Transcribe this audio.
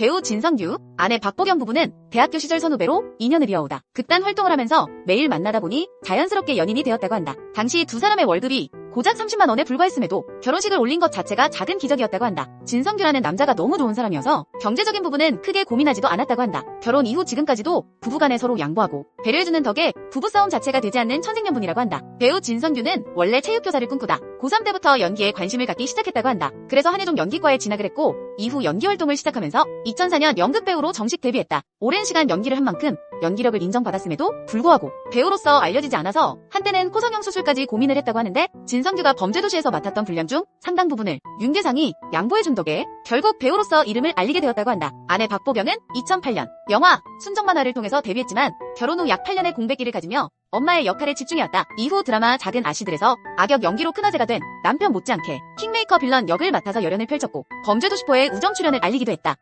배우 진성규, 아내 박보경 부부는 대학교 시절 선후배로 인연을 이어오다 극단 활동을 하면서 매일 만나다 보니 자연스럽게 연인이 되었다고 한다. 당시 두 사람의 월급이 고작 30만 원에 불과했음에도 결혼식을 올린 것 자체가 작은 기적이었다고 한다. 진성규라는 남자가 너무 좋은 사람이어서 경제적인 부분은 크게 고민하지도 않았다고 한다. 결혼 이후 지금까지도 부부간에 서로 양보하고 배려해주는 덕에 부부싸움 자체가 되지 않는 천생연분이라고 한다. 배우 진성규는 원래 체육교사를 꿈꾸다 고3 때부터 연기에 관심을 갖기 시작했다고 한다. 그래서 한예종 연기과에 진학을 했고 이후 연기 활동을 시작하면서 2004년 연극 배우로 정식 데뷔했다. 오랜 시간 연기를 한 만큼 연기력을 인정받았음에도 불구하고 배우로서 알려지지 않아서 한때는 코성형 수술까지 고민을 했다고 하는데 진성규가 범죄도시에서 맡았던 분량 중 상당 부분을 윤계상이 양보해준 덕에 결국 배우로서 이름을 알리게 되었다고 한다. 아내 박보경은 2008년 영화 순정만화를 통해서 데뷔했지만 결혼 후 약 8년의 공백기를 가지며 엄마의 역할에 집중해왔다. 이후 드라마 작은 아씨들에서 악역 연기로 큰 화제가 된 남편 못지않게 킹메이커 빌런 역을 맡아서 열연을 펼쳤고 범죄도시포의 우정 출연을 알리기도 했다.